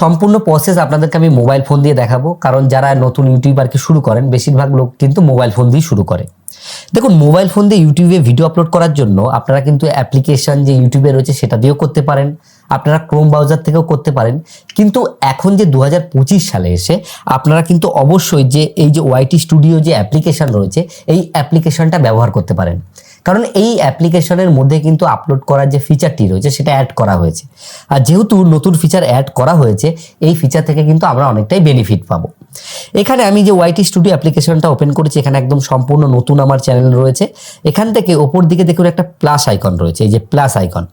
সম্পূর্ণ প্রসেস আপনাদেরকে আমি মোবাইল ফোন দিয়ে দেখাবো। কারণ যারা নতুন ইউটিউবারকে শুরু করেন, বেশিরভাগ লোক কিন্তু মোবাইল ফোন দিয়ে শুরু করে। দেখুন মোবাইল ফোন দিয়ে ইউটিউবে ভিডিও আপলোড করার জন্য আপনারা কিন্তু অ্যাপ্লিকেশন যে ইউটিউবে রয়েছে সেটা দিয়েও করতে পারেন। আপনারা ক্রোম ব্রাউজার থেকেও করতে পারেন। কিন্তু এখন যে দু হাজার পঁচিশ সালে এসে আপনারা কিন্তু অবশ্যই যে এই যে ওয়াইটি স্টুডিও যে অ্যাপ্লিকেশন রয়েছে, এই অ্যাপ্লিকেশনটা ব্যবহার করতে পারেন। কারণ এই অ্যাপ্লিকেশনের মধ্যে কিন্তু আপলোড করার যে ফিচারটি রয়েছে, সেটা অ্যাড করা হয়েছে। আর যেহেতু নতুন ফিচার অ্যাড করা হয়েছে, এই ফিচার থেকে কিন্তু আমরা অনেকটাই বেনিফিট পাবো। এখানে আমি যে ওয়াইটি স্টুডিও অ্যাপ্লিকেশনটা ওপেন করেছি, এখানে একদম সম্পূর্ণ নতুন আমার চ্যানেল রয়েছে। এখান থেকে ওপর দিকে দেখুন একটা প্লাস আইকন রয়েছে, এই যে প্লাস আইকন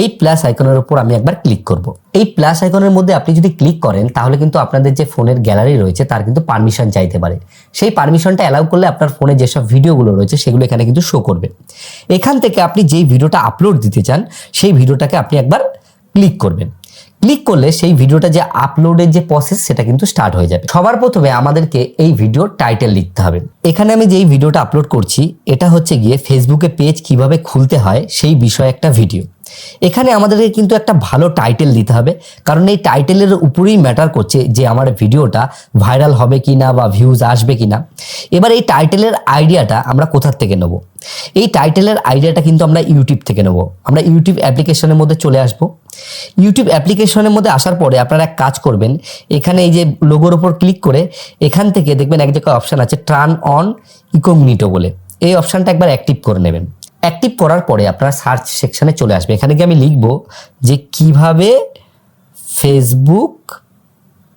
এই প্লাস আইকনের উপর আমি একবার ক্লিক করব। এই প্লাস আইকনের মধ্যে আপনি যদি ক্লিক করেন, তাহলে কিন্তু আপনাদের যে ফোনের গ্যালারি রয়েছে, তার কিন্তু পারমিশন চাইতে পারে। সেই পারমিশনটা অ্যালাউ করলে আপনার ফোনে যেসব ভিডিওগুলো রয়েছে, সেগুলো এখানে কিন্তু শো করবে। এখান থেকে আপনি যেই ভিডিওটা আপলোড দিতে চান, সেই ভিডিওটাকে আপনি একবার ক্লিক করবেন। ক্লিক করলে সেই ভিডিওটা যে আপলোডের যে প্রসেস সেটা কিন্তু স্টার্ট হয়ে যাবে। সবার প্রথমে আমাদেরকে এই ভিডিওর টাইটেল লিখতে হবে। এখানে আমি যেই ভিডিওটা আপলোড করছি, এটা হচ্ছে গিয়ে ফেসবুকে পেজ কীভাবে খুলতে হয়, সেই বিষয়ে একটা ভিডিও এখানে আমাদেরকে কিন্তু একটা ভালো টাইটেল দিতে হবে। কারণ এই টাইটেলের উপরেই ম্যাটার করছে যে আমার ভিডিওটা ভাইরাল হবে কি না বা ভিউজ আসবে কি না এবার এই টাইটেলের আইডিয়াটা আমরা কোথার থেকে নেব? এই টাইটেলের আইডিয়াটা কিন্তু আমরা ইউটিউব থেকে নেব। আমরা ইউটিউব অ্যাপ্লিকেশনের মধ্যে চলে আসব। ইউটিউব অ্যাপ্লিকেশনের মধ্যে আসার পরে আপনারা এক কাজ করবেন, এখানে এই যে লোগোর ওপর ক্লিক করে এখান থেকে দেখবেন এক জায়গায় অপশান আছে টার্ন অন ইকোগনিটো বলে। এই অপশানটা একবার অ্যাক্টিভ করে নেবেন। অ্যাক্টিভ করার পরে আপনারা সার্চ সেকশানে চলে আসবে। এখানে গিয়ে আমি লিখব যে কীভাবে ফেসবুক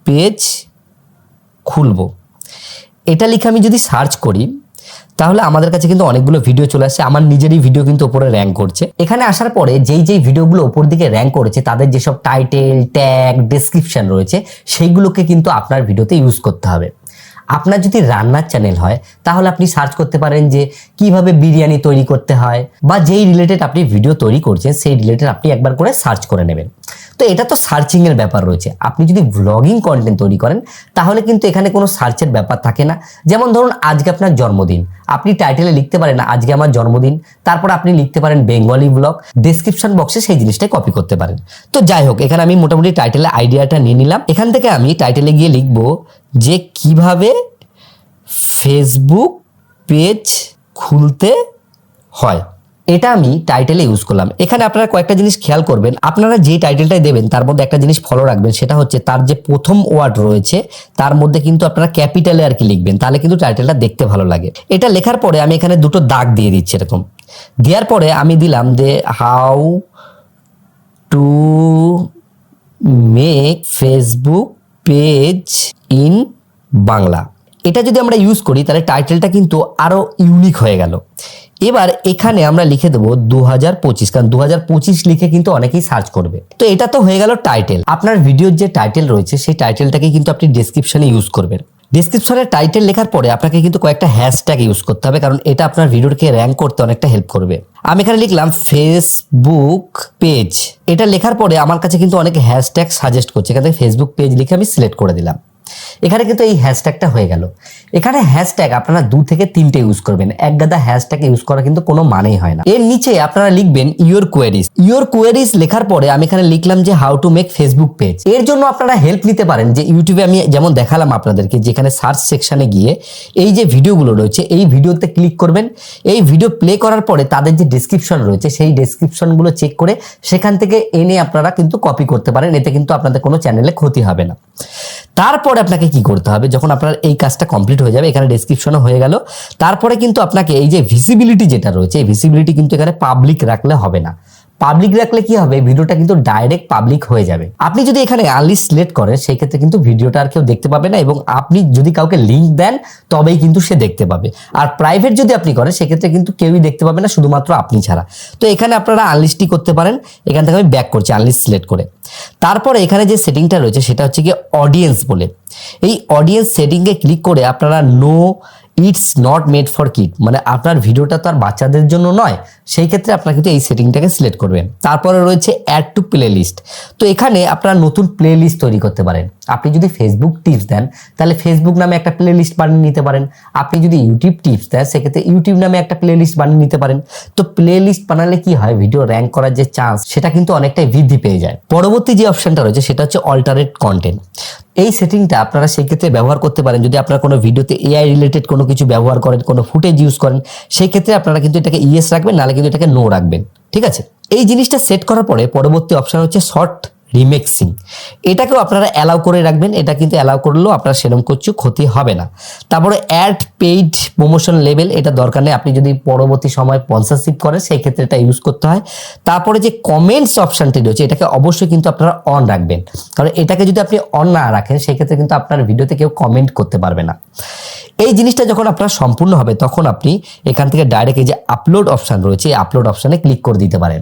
পেজ খুলব। এটা লিখে আমি যদি সার্চ করি, তাহলে আমাদের কাছে কিন্তু অনেকগুলো ভিডিও চলে আসছে আমার নিজেরই ভিডিও কিন্তু ওপরে র্যাঙ্ক করছে। এখানে আসার পরে যেই যেই ভিডিওগুলো ওপর দিকে র্যাঙ্ক করেছে, তাদের যেসব টাইটেল ট্যাগ ডেসক্রিপশন রয়েছে, সেইগুলোকে কিন্তু আপনার ভিডিওতে ইউজ করতে হবে। আপনার যদি রান্নার চ্যানেল হয়, তাহলে আপনি সার্চ করতে পারেন যে কীভাবে বিরিয়ানি তৈরি করতে হয় বা যেই রিলেটেড আপনি ভিডিও তৈরি করছেন, সেই রিলেটেড আপনি একবার করে সার্চ করে নেবেন। তো এটা তো সার্চিং এর ব্যাপার রয়েছে। আপনি যদি ব্লগিং কন্টেন্ট তৈরি করেন, তাহলে কিন্তু এখানে কোনো সার্চের ব্যাপার থাকে না। যেমন ধরুন, আজকে আপনার জন্মদিন। আপনি টাইটেলে লিখতে পারেন, আজকে আমার জন্মদিন। তারপর আপনি লিখতে পারেন, বেঙ্গলি ব্লগ ডেসক্রিপশন বক্সে সেই জিনিসটাই কপি করতে পারেন। তো যাই হোক, এখানে আমি মোটামুটি টাইটেলে আইডিয়াটা নিয়ে নিলাম। এখান থেকে আমি টাইটেলে গিয়ে লিখব যে কীভাবে ফেসবুক পেজ খুলতে হয়। এটা আমি টাইটেলে ইউজ করলাম। এখানে আপনারা কয়েকটা জিনিস খেয়াল করবেন। আপনারা যে টাইটেলটাই দেবেন, তার মধ্যে একটা জিনিস ফলো রাখবেন, সেটা হচ্ছে তার যে প্রথম ওয়ার্ড রয়েছে, তার মধ্যে কিন্তু আপনারা ক্যাপিটালে আর কি লিখবেন, তাহলে কিন্তু টাইটেলটা দেখতে ভালো লাগে। এটা লেখার পরে আমি এখানে দুটো দাগ দিয়ে দিচ্ছি এরকম। দেওয়ার পরে আমি দিলাম যে how to make Facebook page in Bangla. এটা যদি আমরা ইউজ করি, তাহলে টাইটেলটা কিন্তু আরও ইউনিক হয়ে গেল। এবার এখানে আমরা লিখে দেবো দু হাজার পঁচিশ, কারণ দু হাজার পঁচিশ লিখে কিন্তু অনেকেই সার্চ করবে। তো এটা তো হয়ে গেল টাইটেল আপনার ভিডিওর যে টাইটেল রয়েছে, সেই টাইটেলটাকে কিন্তু আপনি ডেসক্রিপশনে ইউজ করবেন। ডিসক্রিপশনের টাইটেল লেখার পরে আপনাকে কিন্তু কয়েকটা হ্যাশট্যাগ ইউজ করতে হবে, কারণ এটা আপনার ভিডিওকে র্যাঙ্ক করতে অনেকটা হেল্প করবে। আমি এখানে লিখলাম ফেসবুক পেজ এটা লেখার পরে আমার কাছে কিন্তু অনেক হ্যাশট্যাগ সাজেস্ট করছে। এখান থেকে ফেসবুক পেজ লিখে আমি সিলেক্ট করে দিলাম। এখানে কিন্তু এই হ্যাশট্যাগটা হয়ে গেল। এখানে হ্যাশট্যাগ আপনারা দু থেকে তিনটে ইউজ করবেন। এক গাদা হ্যাশট্যাগ ইউজ করা কিন্তু কোনো মানেই হয় না। এর নিচে আপনারা লিখবেন ইওর কোয়ারিজ ইওর কোয়ারিজ লেখার পরে আমি এখানে লিখলাম যে how to make Facebook page এর জন্য আপনারা হেল্প নিতে পারেন যে ইউটিউবে আমি যেমন দেখালাম আপনাদেরকে যেখানে সার্চ সেকশনে গিয়ে এই যে ভিডিওগুলো রয়েছে, এই ভিডিওতে ক্লিক করবেন। এই ভিডিও প্লে করার পরে তাদের যে ডিসক্রিপশন রয়েছে, সেই ডিসক্রিপশনগুলো চেক করে সেখান থেকে এনে আপনারা কিন্তু কপি করতে পারেন। এতে কিন্তু আপনাদের কোনো চ্যানেলে ক্ষতি হবে না। তারপরে আপনাকে কি করতে হবে? যখন আপনার এই কাজটা কমপ্লিট হয়ে যাবে, এখানে ডেসক্রিপশনও হয়ে গেল। তারপরে কিন্তু আপনাকে এই যে ভিসিবিলিটি যেটা রয়েছে, এই ভিসিবিলিটি কিন্তু এখানে পাবলিক রাখলে হবে না। পাবলিক রাখলে কি হবে? ভিডিওটা কিন্তু ডাইরেক্ট পাবলিক হয়ে যাবে। আপনি যদি এখানে আর্লি সিলেক্ট করেন সেই ক্ষেত্রে কিন্তু ভিডিওটা আর কেউ দেখতে পাবে না এবং আপনি যদি কাউকে লিঙ্ক দেন, তবেই কিন্তু সে দেখতে পাবে। আর প্রাইভেট যদি আপনি করেন সেক্ষেত্রে কিন্তু কেউই দেখতে পাবে না, শুধুমাত্র আপনি ছাড়া। তো এখানে আপনারা আনলিস্টই করতে পারেন। এখান থেকে আমি ব্যাক করছি আনলিস্ট সিলেক্ট করে। তারপরে এখানে যে সেটিংটা রয়েছে, সেটা হচ্ছে গিয়ে অডিয়েন্স বলে। এই অডিয়েন্স সেটিংয়ে ক্লিক করে আপনারা no it's not made for kid মানে আপনার ভিডিওটা তো আর বাচ্চাদের জন্য নয়, সেই ক্ষেত্রে আপনার কিন্তু এই সেটিংটাকে সিলেক্ট করবেন। তারপরে রয়েছে অ্যাড টু প্লে লিস্ট তো এখানে আপনারা নতুন প্লে লিস্ট তৈরি করতে পারেন। আপনি যদি ফেসবুক টিপস দেন, তাহলে ফেসবুক নামে একটা প্লে লিস্ট বানিয়ে নিতে পারেন। আপনি যদি ইউটিউব টিপস দেন, সেক্ষেত্রে ইউটিউব নামে একটা প্লে লিস্ট বানিয়ে নিতে পারেন। তো প্লে লিস্ট বানালে কি হয়? ভিডিও র্যাঙ্ক করার যে চান্স সেটা কিন্তু অনেকটাই বৃদ্ধি পেয়ে যায়। পরবর্তী যে অপশনটা রয়েছে, সেটা হচ্ছে অল্টারেট কন্টেন্ট এই সেটিংটা আপনারা সেই ক্ষেত্রে ব্যবহার করতে পারেন। যদি আপনারা কোনো ভিডিওতে এআই রিলেটেড কোনো কিছু ব্যবহার করেন, কোনো ফুটেজ ইউজ করেন সেই ক্ষেত্রে আপনারা কিন্তু এটাকে ইয়েস রাখবেন, নাহলে কিন্তু এটাকে নো রাখবেন। ঠিক আছে? এই জিনিসটা সেট করার পরে পরবর্তী অপশন হচ্ছে শর্ট রিমেক্সিং এটাকেও আপনারা অ্যালাউ করে রাখবেন, এটা কিন্তু অ্যালাউ করলেও আপনার সেরকম কিছু ক্ষতি হবে না। তারপরে অ্যাড পেইড প্রমোশন লেভেল এটা দরকার নেই, আপনি যদি পরবর্তী সময় স্পন্সরশিপ করেন, সেই ক্ষেত্রে এটা ইউজ করতে হয়। তারপরে যে কমেন্টস অপশানটি রয়েছে, এটাকে অবশ্যই কিন্তু আপনারা অন রাখবেন। কারণ এটাকে যদি আপনি অন না রাখেন, সেই ক্ষেত্রে কিন্তু আপনার ভিডিওতে কেউ কমেন্ট করতে পারবে না। এই জিনিসটা যখন আপনার সম্পূর্ণ হবে, তখন আপনি এখান থেকে ডাইরেক্ট এই যে আপলোড অপশান রয়েছে, এই আপলোড অপশানে ক্লিক করে দিতে পারেন।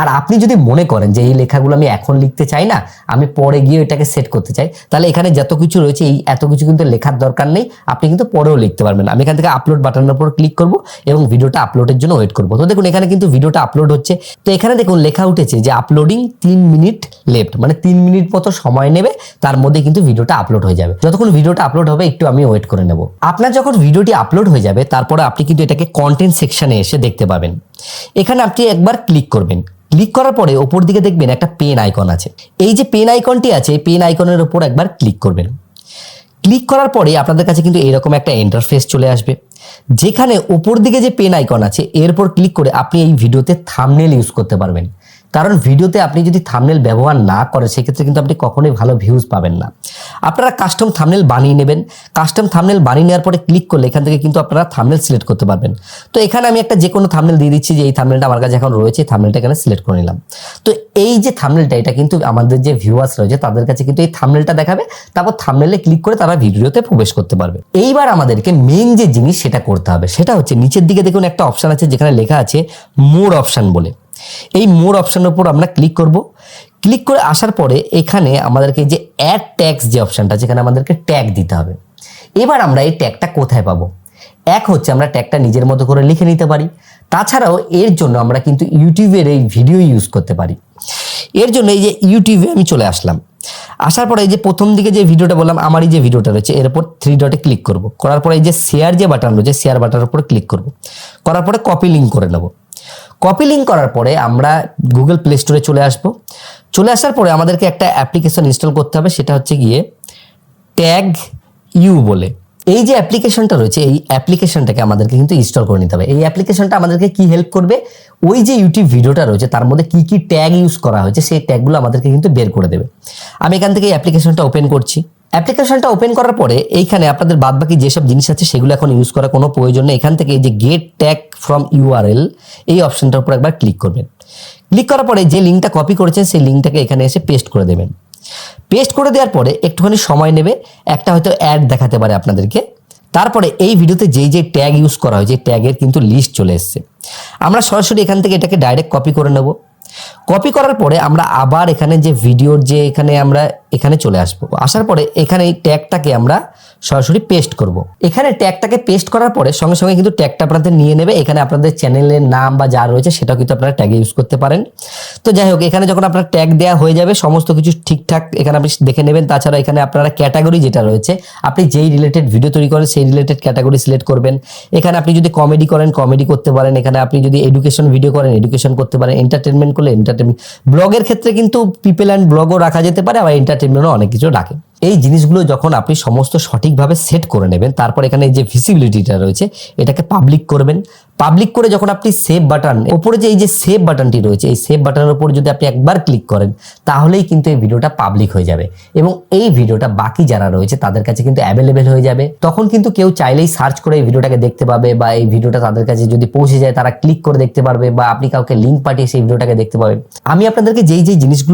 আর আপনি যদি মনে করেন যে এই লেখাগুলো আমি এখন লিখতে চাই না, আমি পরে গিয়ে এটাকে সেট করতে চাই, তাহলে এখানে যত কিছু রয়েছে এই এত কিছু কিন্তু লেখার দরকার নেই, আপনি কিন্তু পরেও লিখতে পারবেন। আমি এখান থেকে আপলোড বাটনের উপর ক্লিক করব এবং ভিডিওটা আপলোডের জন্য ওয়েট করব। তো দেখুন, এখানে কিন্তু ভিডিওটা আপলোড হচ্ছে। তো এখানে দেখুন, লেখা উঠেছে যে আপলোডিং তিন মিনিট লেফট মানে তিন মিনিট মতো সময় নেবে, তার মধ্যে কিন্তু ভিডিওটা আপলোড হয়ে যাবে। যতক্ষণ ভিডিওটা আপলোড হবে, একটু আমি ওয়েট করে নেব। আপনার যখন ভিডিওটি আপলোড হয়ে যাবে, তারপরে আপনি কিন্তু এটাকে কন্টেন্ট সেকশনে এসে দেখতে পাবেন। এখানে আপনি একবার ক্লিক করবেন। ক্লিক করার পরে ওপর দিকে দেখবেন একটা পেন আইকন আছে। এই যে পেন আইকনটি আছে পেন আইকনের ওপর একবার ক্লিক করবেন। ক্লিক করার পরে আপনাদের কাছে কিন্তু এরকম একটা ইন্টারফেস চলে আসবে। যেখানে ওপর দিকে যে পেন আইকন আছে এরপর ক্লিক করে আপনি এই ভিডিওতে থামনেল ইউজ করতে পারবেন। কারণ ভিডিওতে আপনি যদি থামনেল ব্যবহার না করেন, সেক্ষেত্রে কিন্তু আপনি কখনোই ভালো ভিউজ পাবেন না। আপনারা কাস্টম থামনেল বানিয়ে নেবেন। কাস্টম থামনেল বানিয়ে নেওয়ার পরে ক্লিক করলে এখান থেকে কিন্তু আপনারা থামনেল সিলেক্ট করতে পারবেন। তো এখানে আমি একটা যে কোনো থামনেল দিয়ে দিচ্ছি, যে এই থামনেলটা আমার কাছে এখন রয়েছে, এই থামনেলটা এখানে সিলেক্ট করে নিলাম। তো এই যে থামনেলটা এটা কিন্তু আমাদের যে ভিউয়ার্স রয়েছে, তাদের কাছে কিন্তু এই থামনেলটা দেখাবে। তারপর থামনেলে ক্লিক করে তারা ভিডিওতে প্রবেশ করতে পারবে। এইবার আমাদেরকে মেন যে জিনিস সেটা করতে হবে। সেটা হচ্ছে, নিচের দিকে দেখুন একটা অপশান আছে, যেখানে লেখা আছে মোর অপশান বলে। এই মোর অপশানের উপর আমরা ক্লিক করব। ক্লিক করে আসার পরে এখানে আমাদেরকে যে অ্যাড ট্যাক্স যে অপশনটা যেখানে আমাদেরকে ট্যাগ দিতে হবে। এবার আমরা এই ট্যাগটা কোথায় পাবো? এক হচ্ছে আমরা ট্যাগটা নিজের মতো করে লিখে নিতে পারি। তাছাড়াও এর জন্য আমরা কিন্তু ইউটিউবের এই ভিডিও ইউজ করতে পারি। এর জন্য এই যে ইউটিউবে আমি চলে আসলাম। আসার পরে এই যে প্রথম দিকে যে ভিডিওটা বললাম, আমারই যে ভিডিওটা রয়েছে, এর উপর থ্রি ডটে ক্লিক করব। করার পরে এই যে শেয়ার যে বাটন রয়েছে শেয়ার বাটনের উপর ক্লিক করব। করার পরে কপি লিঙ্ক করে নেব। কপি লিঙ্ক করার পরে আমরা গুগল প্লে স্টোরে চলে আসব। চলে আসার পরে আমাদেরকে একটা অ্যাপ্লিকেশন ইনস্টল করতে হবে, সেটা হচ্ছে গিয়ে ট্যাগ ইউ বলে। এই যে অ্যাপ্লিকেশনটা রয়েছে, এই অ্যাপ্লিকেশনটাকে আমাদেরকে কিন্তু ইনস্টল করে নিতে হবে। এই অ্যাপ্লিকেশনটা আমাদেরকে কি হেল্প করবে? ওই যে ইউটিউব ভিডিওটা রয়েছে, তার মধ্যে কি কি ট্যাগ ইউজ করা হয়েছে, সেই ট্যাগগুলো আমাদেরকে কিন্তু বের করে দেবে। আমি এখান থেকে এই অ্যাপ্লিকেশনটা ওপেন করছি। অ্যাপ্লিকেশনটা ওপেন করার পরে এইখানে আপনাদের বাদবাকি যেসব জিনিস আছে সেগুলো এখন ইউজ করার কোনো প্রয়োজন নেই। এখান থেকে এই যে গেট ট্যাগ ফ্রম ইউআরএল এই অপশনটার উপর একবার ক্লিক করবেন। ক্লিক করার পরে যে লিঙ্কটা কপি করেছেন, সেই লিঙ্কটাকে এখানে এসে পেস্ট করে দেবেন। পেস্ট করে দেওয়ার পরে একটুখানি সময় নেবে, একটা হয়তো অ্যাড দেখাতে পারে আপনাদেরকে। তারপরে এই ভিডিওতে যেই যে ট্যাগ ইউজ করা হয়, যে ট্যাগের কিন্তু লিস্ট চলে এসছে। আমরা সরাসরি এখান থেকে এটাকে ডাইরেক্ট কপি করে নেব। কপি করার পরে আমরা আবার এখানে যে ভিডিওর যে এখানে আমরা এখানে চলে আসব। আসার পরে এখানে এই ট্যাগটাকে আমরা সরাসরি পেস্ট করব। এখানে ট্যাগটাকে পেস্ট করার পরে সঙ্গে সঙ্গে কিন্তু ট্যাগটা আপনাদের নিয়ে নেবে। এখানে আপনাদের চ্যানেলের নাম বা যা রয়েছে সেটাও কিন্তু আপনারা ট্যাগে ইউজ করতে পারেন। তো যাই হোক, এখানে যখন আপনার ট্যাগ দেওয়া হয়ে যাবে, সমস্ত কিছু ঠিকঠাক এখানে আপনি দেখে নেবেন। তাছাড়া এখানে আপনারা ক্যাটাগরি যেটা রয়েছে, আপনি যেই রিলেটেড ভিডিও তৈরি করেন, সেই রিলেটেড ক্যাটাগরি সিলেক্ট করবেন। এখানে আপনি যদি কমেডি করেন কমেডি করতে পারেন। এখানে আপনি যদি এডুকেশন ভিডিও করেন এডুকেশন করতে পারেন। এন্টারটেনমেন্ট করলে এন্টারটেনমেন্ট ব্লগের ক্ষেত্রে কিন্তু পিপল অ্যান্ড ব্লগও রাখা যেতে পারে, আবার এন্টারটেনমেন্টও অনেক কিছু রাখে। এই জিনিসগুলো যখন আপনি সমস্ত সঠিকভাবে সেট করে নেবেন, তারপর এখানে যে ভিসিবিলিটিটা রয়েছে, এটাকে পাবলিক করবেন। পাবলিক করে যখন আপনি সেভ বাটন উপরে যে এই যে সেভ বাটনটি রয়েছে, এই সেভ বাটনের উপর যদি আপনি একবার ক্লিক করেন, তাহলেই কিন্তু এই ভিডিওটা পাবলিক হয়ে যাবে। এবং এই ভিডিওটা বাকি যারা রয়েছে, তাদের কাছে কিন্তু অ্যাভেলেবেল হয়ে যাবে। তখন কিন্তু কেউ চাইলেই সার্চ করে এই ভিডিওটাকে দেখতে পাবে, বা এই ভিডিওটা তাদের কাছে যদি পৌঁছে যায়, তারা ক্লিক করে দেখতে পারবে, বা আপনি কাউকে লিঙ্ক পাঠিয়ে সেই ভিডিওটাকে দেখতে পাবেন আমি আপনাদেরকে যেই যেই জিনিসগুলো